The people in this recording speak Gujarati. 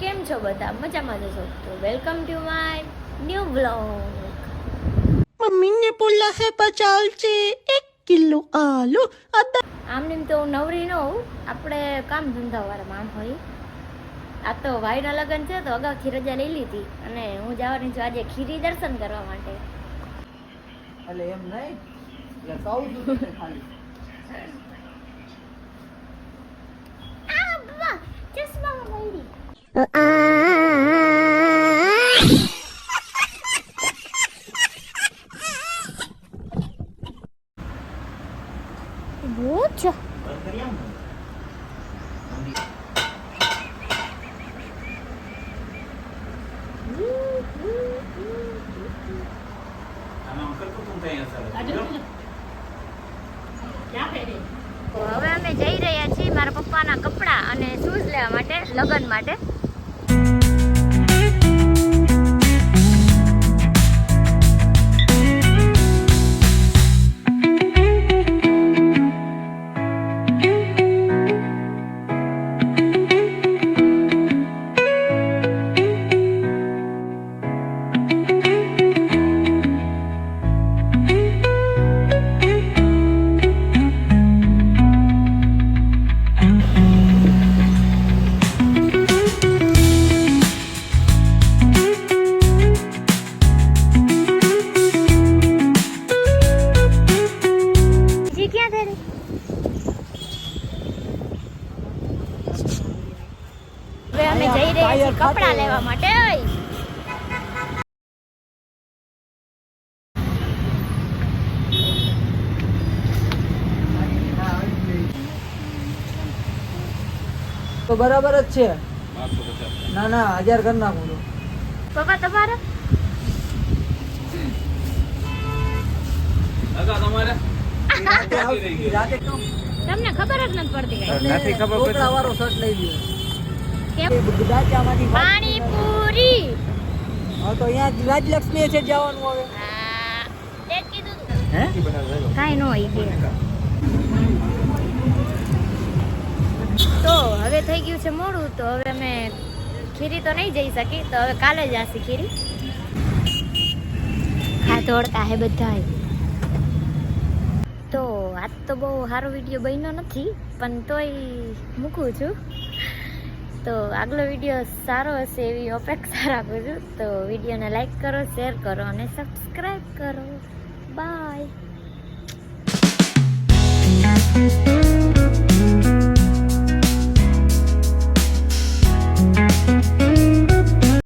કેમ છો બધા? મજામાં છો? તો welcome to my new blog મમ્મીને બોલા હે પચાલ છે એક કિલો આલુ. આમ નેમ તો નવરી નો આપણે કામ ધંધાવાળા માણ હોય. આ તો ભાઈના લગ્ન છે તો અગાઉ અગાઉથી રજા લઈ લીધી. અને હું જવાની છું આજે ખીરી દર્શન કરવા માટે. એટલે એમ નહીં? ખાલી. બહુ હવે અમે જઈ રહ્યા છીએ મારા પપ્પાના કપડાં અને શૂઝ લેવા માટે, લગ્ન માટે. જઈ રહ્યા છીએ કપડાં લેવા માટે તો બરાબર જ છે. ના ના હજાર ઘર ના બોલો પપ્પા તમારા? તમને ખબર જ નથી પડતી કઈ. એટલે ઢોકળા વાળો શર્ટ લઈ લ્યો. પાણીપુરી. હા તો અહીંયા રાજલક્ષ્મી છે જવાનું હવે. તે કીધું હે? કાંઈ ન હોય તો હવે થઈ ગયું છે મોડું તો હવે અમે ખીરી તો નહીં જઈ શકી તો હવે કાલે જ આસી ખીરી. હા દોડતા હે બધા તો આજ તો બહુ સારો વીડિયો બન્યો નથી પણ તોય મૂકું છું. તો આગલો વીડિયો સારો હશે એવી અપેક્ષા રાખું છું. તો વિડીયોને લાઈક કરો શેર કરો અને સબસ્ક્રાઈબ કરો. બાય